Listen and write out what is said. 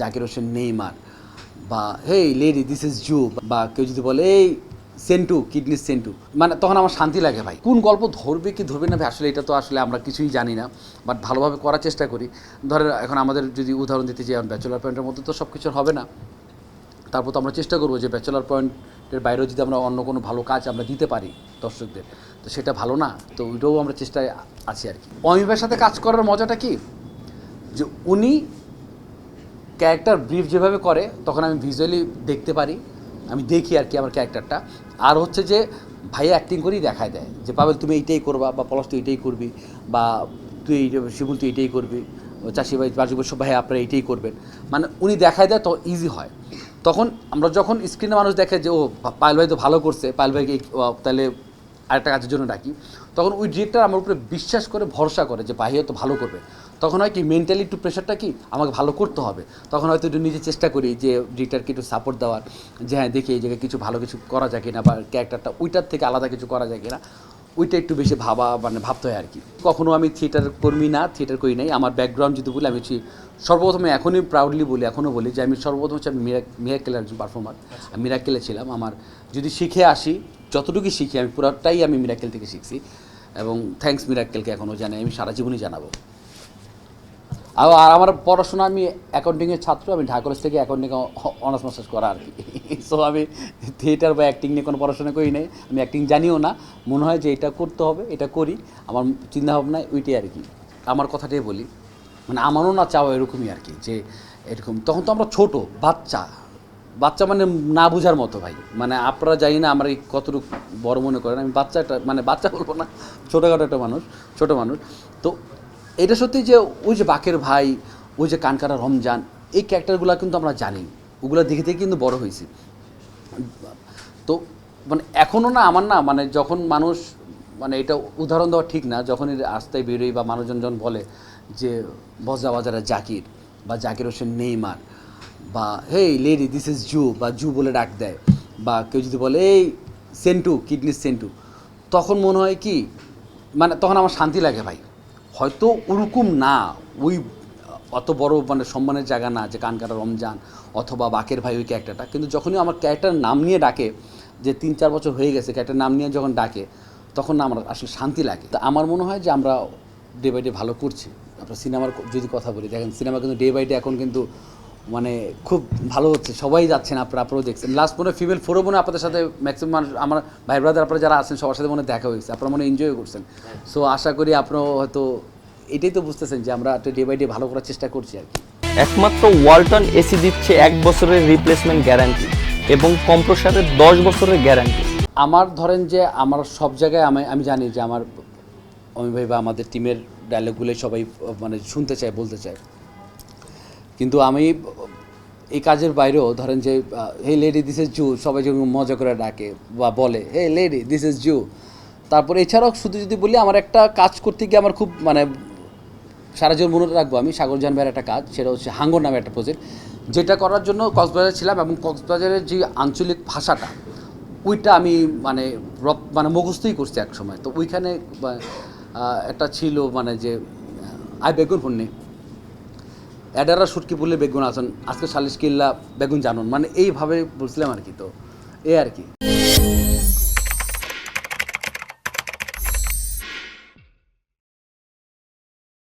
Zakir Hossain Neymar বা, hey lady this is zoo বা কেউ যদি বলে, এই, সেন্টু, কিডনি সেন্টু। মানে তখন আমার শান্তি লাগে ভাই। কোন গল্প ধরবে কি ধরবে না ভাই, আসলে এটা তো আসলে আমরা কিছুই জানি না। বাট ভালোভাবে করার চেষ্টা করি। ধরেন, এখন আমাদের যদি উদাহরণ দিতে চাই ব্যাচেলার পয়েন্টের মধ্যে তো সব কিছু হবে না। তারপর তো আমরা চেষ্টা করব যে ব্যাচেলার পয়েন্টের বাইরেও যদি আমরা অন্য কোনো ভালো কাজ আমরা দিতে পারি দর্শকদের, তো সেটা ভালো না। তো ওইটাও আমরা চেষ্টায় আছি আর কি। অমিবের সাথে কাজ করার মজাটা কি? যে উনি ক্যারেক্টার ব্রিফ যেভাবে করে, তখন আমি ভিজুয়ালি দেখতে পারি, আমি দেখি আর কি আমার ক্যারেক্টারটা আর হচ্ছে যে ভাই অ্যাক্টিং করেই দেখায় দেয় যে পাবেল তুমি এইটাই করবা বা পলাশ, তুই এইটাই করবি বা তুই এই শিবুল তুই এইটাই করবি, চাষি ভাই, বাজু সব ভাই, আপনারা এইটাই করবেন। মানে উনি দেখায় দেয় তো ইজি হয়। তখন আমরা যখন স্ক্রিনে মানুষ দেখে যে, ও পায়েল ভাই তো ভালো করছে, পায়েল ভাইকে তাহলে আরেকটা কাজের জন্য ডাকি। তখন ওই ডিরেক্টর আমার উপরে বিশ্বাস করে, ভরসা করে যে ভাই তো ভালো করবে। তখন হয় কি মেন্টালি একটু প্রেশারটা কি আমাকে ভালো করতে হবে। তখন হয়তো একটু নিজে চেষ্টা করি যে ডিরেক্টরকে একটু সাপোর্ট দেওয়ার। যে হ্যাঁ দেখি এই জায়গায় কিছু ভালো কিছু করা যায় কিনা বা ক্যারেক্টারটা ওইটার থেকে আলাদা কিছু করা যায় কিনা ওইটা একটু বেশি ভাবা মানে ভাবতে হয় আর কি। কখনো আমি থিয়েটার কর্মী না থিয়েটার করি নাই। আমার ব্যাকগ্রাউন্ড যদি বলি আমি হচ্ছি সর্বপ্রথমে এখনই প্রাউডলি বলি এখনও বলি যে আমি সর্বপ্রথম হচ্ছে আমি মিরা মিরাকেলের একজন পারফর্মার আমি মিরাকেলে ছিলাম। আমার যদি শিখে আসি যতটুকু শিখি আমি পুরোটাই আমি মিরাকেল থেকে শিখছি। এবং থ্যাঙ্কস মিরাকেলকে এখনও জানাই আমি সারা জীবনই জানাব। আর আমার পড়াশোনা আমি অ্যাকাউন্টিংয়ের ছাত্র, আমি ঢাকা কলেজ থেকে অ্যাকাউন্টিং অনার্স মাস্টার্স করা আর কি। সো আমি থিয়েটার বা অ্যাক্টিং নিয়ে কোনো পড়াশোনা করি নাই, আমি অ্যাক্টিং জানিও না। মনে হয় যে এটা করতে হবে, এটা করি। আমার চিন্তাভাবনায় ওইটাই আর কি। আমার কথাটাই বলি। মানে আমারও না চাওয়া এরকমই আর কি, যে এরকম, তখন তো আমরা ছোট, বাচ্চা। বাচ্চা মানে না বোঝার মতো ভাই। মানে আপনারা জানি না আমরা কতটুকু বড় মনে করেন। আমি বাচ্চাটা মানে বাচ্চা বলব না, ছোটোখাটো একটা মানুষ, ছোট মানুষ। তো এটা সত্যি যে ওই যে বাকের ভাই, ওই যে কানকাটা রমজান, এই ক্যারেক্টারগুলো কিন্তু আমরা জানি। ওগুলো দেখে দেখে কিন্তু বড় হয়েছি। তো মানে এখনও না আমার না মানে যখন মানুষ মানে এটা উদাহরণ দেওয়া ঠিক না, যখনই রাস্তায় বেরোই বা মানুষজন যখন বলে যে বজরা বাজারে জাকির বা জাকির হোসেন নেইমার বা, hey lady this is zoo বা জু বলে ডাক দেয়। বা কেউ যদি বলে, এই, সেন্টু কিডনি সেন্টু। তখন মনে হয় কি মানে তখন আমার শান্তি লাগে ভাই। হয়তো ওরকম না। ওই, অত বড় মানে সম্মানের জায়গা না যে কানকাটা রমজান অথবা বাকের ভাই ওই ক্যারেক্টারটা কিন্তু যখনই আমার ক্যারেক্টার নাম নিয়ে ডাকে, যে তিন চার বছর হয়ে গেছে ক্যারেক্টার নাম নিয়ে যখন ডাকে, তখন না আমার আসলে শান্তি লাগে। তা আমার মনে হয় যে আমরা ডে বাই ডে ভালো করছি। আপনার সিনেমার যদি কথা বলি, দেখেন সিনেমা কিন্তু ডে বাই ডে এখন কিন্তু মানে খুব ভালো হচ্ছে সবাই যাচ্ছেন আপনারা আপনারাও দেখছেন। লাস্ট মনে ফিমেল ফোরও মনে আপনাদের সাথে ম্যাক্সিমাম মানুষ আমার ভাই ব্রাদার আপনারা যারা আছেন সবার সাথে মনে হয় দেখা হয়েছে আপনারা মনে এনজয় করছেন। সো আশা করি আপনারাও হয়তো এটাই তো বুঝতেছেন যে আমরা ডে বাই ডে ভালো করার চেষ্টা করছি আর কি। একমাত্র ওয়ালটন এসি দিচ্ছে এক বছরের রিপ্লেসমেন্ট গ্যারান্টি এবং কম্প্রসারের দশ বছরের গ্যারান্টি আমার ধরেন যে আমার সব জায়গায় আমি আমি জানি যে আমার অমি ভাই বা আমাদের টিমের ডায়লগগুলোই সবাই মানে শুনতে চায় বলতে চায়। কিন্তু আমি, এই কাজের বাইরেও ধরেন যে hey lady this is zoo সবাই যেরকম মজা করে ডাকে বা বলে hey lady this is zoo তারপর এছাড়াও শুধু যদি বলি, আমার একটা কাজ করতে গিয়ে আমার খুব মানে সারা জীবন মনে রাখব আমি সাগরজান ভাইয়ের একটা কাজ, সেটা হচ্ছে হাঙ্গর নামে একটা প্রজেক্ট যেটা করার জন্য কক্সবাজারে ছিলাম এবং কক্সবাজারের যে আঞ্চলিক ভাষাটা, ওইটা আমি মানে রপ মানে মুখস্থই করছি এক সময় তো ওইখানে একটা ছিল মানে যে, আই বেগুন ফোন নেই এডারা সুটকি পুলে বেগুন আসন, আজকে সালিশ কিল্লা বেগুন জানুন। মানে এইভাবে বলছিলাম আর কি তো। এ আর কি।